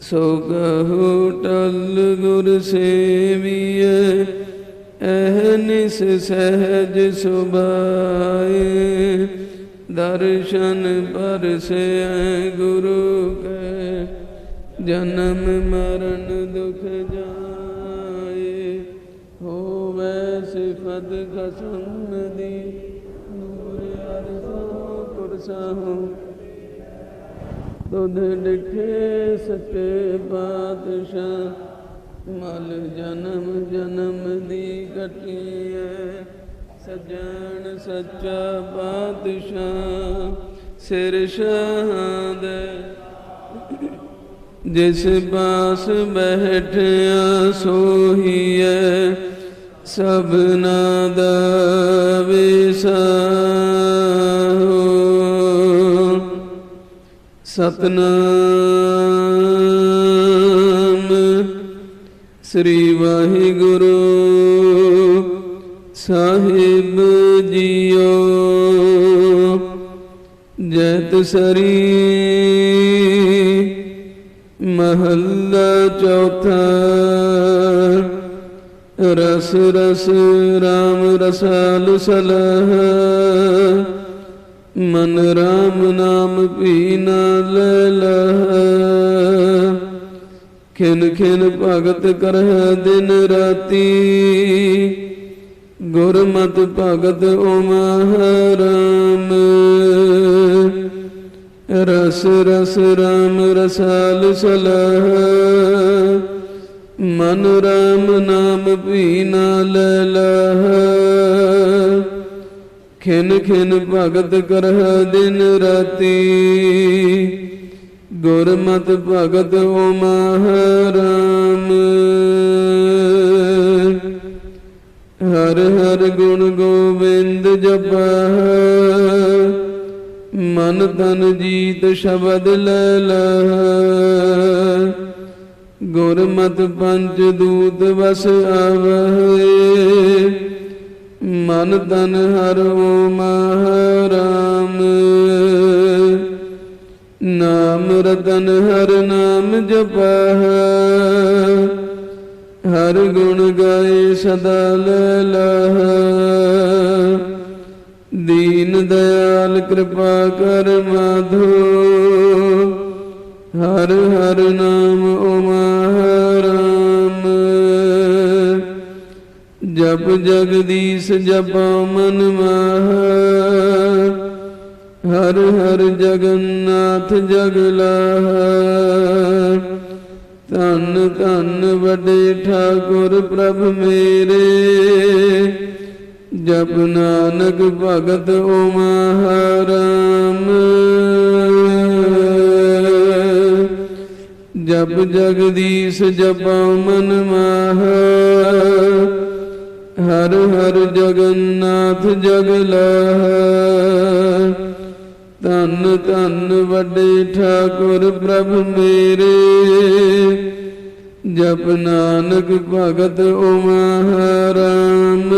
ਸੋ ਕਹੂ ਟਲ ਗੁਰ ਸੇਵੀਐ ਅਹਨਿਸ ਸਹਿਜ ਸੁਭਾਏ। ਦਰਸ਼ਨ ਪਰਸੈ ਗੁਰੂ ਕੈ, ਜਨਮ ਮਰਨ ਦੁਖ ਜਾਏ। ਹੋਵੇ ਸਿਫਤ ਖਸਮ ਦੀ, ਨੂਰ ਅਰਸੋ ਕੁਰਸਹੁ ਦੁਧ ਡਿਠੇ ਸਤੇ ਪਾਤਸ਼ਾਹ, ਮਲ ਜਨਮ ਜਨਮ ਦੀ ਕਟੀਐ ਸਜਣ ਸੱਚਾ ਪਾਤਸ਼ਾਹ, ਸਿਰ ਸ਼ਾਹਦ ਜਿਸ ਪਾਸ ਬੈਠਿਆ ਸੋਹੀਐ, ਸਭਨਾ ਦਾ ਵਿਸਾਹੋ ਸਤਨਾਮ। ਸ੍ਰੀ ਵਾਹਿਗੁਰੂ ਸਾਹਿਬ ਜੀਓ। ਜੈਤ ਸਰੀ ਮਹੱਲਾ ਚੌਥਾ। ਰਸ ਰਸ ਰਾਮ ਰਸਾਲ ਸਲਹ। ਮਨ ਰਾਮ ਨਾਮ ਪੀਨਾ ਲੈ ਲਹ ਖਿਨ ਖਿਨ ਭਗਤ ਕਰਹਿ ਦਿਨ ਰਾਤੀ। ਗੁਰਮਤ ਭਗਤ ਓਮ ਰਾਮ। ਰਸ ਰਸ ਰਾਮ ਰਸਾਲ ਸਲਹ। ਮਨ ਰਾਮ ਨਾਮ ਪੀਨਾ ਲੈ ਲਹ ਖਿਨ ਖਿਨ ਭਗਤ ਕਰਹਿ ਦਿਨ ਰਾਤੀ। ਗੁਰਮਤ ਭਗਤ ਓਮ ਰਾਮ। ਹਰ ਹਰ ਗੁਣ ਗੋਬਿੰਦ ਜਪਹ। ਮਨ ਤਨ ਜੀਤ ਸ਼ਬਦ ਲੈ ਲਹ। ਗੁਰਮਤਿ ਪੰਚ ਦੂਤ ਵਸ ਆਵਹਿ। ਮਨ ਤਨ ਹਰ ਓਮ ਰਾਮ ਨਾਮ ਰਤਨ ਹਰ ਨਾਮ ਜਪਹ ਹਰ ਗੁਣ ਗਾਏ ਸਦਾ ਲੈ ਲਹ। ਦੀਨ ਦਇਆਲ ਕਿਰਪਾ ਕਰ ਮਾਧੋ। ਹਰ ਹਰ ਨਾਮ ਓਮ ਜਪ ਜਗਦੀਸ਼ ਜਪਾ ਮਨ ਮਾਹ ਹਰ ਹਰ ਜਗਨਨਾਥ ਜਗਲਾਹ ਧੰਨ ਧੰਨ ਵੱਡੇ ਠਾਕੁਰ ਪ੍ਰਭ ਮੇਰੇ। ਜਪ ਨਾਨਕ ਭਗਤ ਓਮ ਰਾਮ ਜਪ ਜਗਦੀਸ਼ ਜਪਾ ਮਨ ਮਾਹ ਹਰ ਹਰ ਜਗਨਨਾਥ ਜਗਲਾਹ ਧੰਨ ਧੰਨ ਵੱਡੇ ਠਾਕੁਰ ਪ੍ਰਭ ਮੇਰੇ। ਜਪ ਨਾਨਕ ਭਗਤ ਓਮ ਰਾਮ।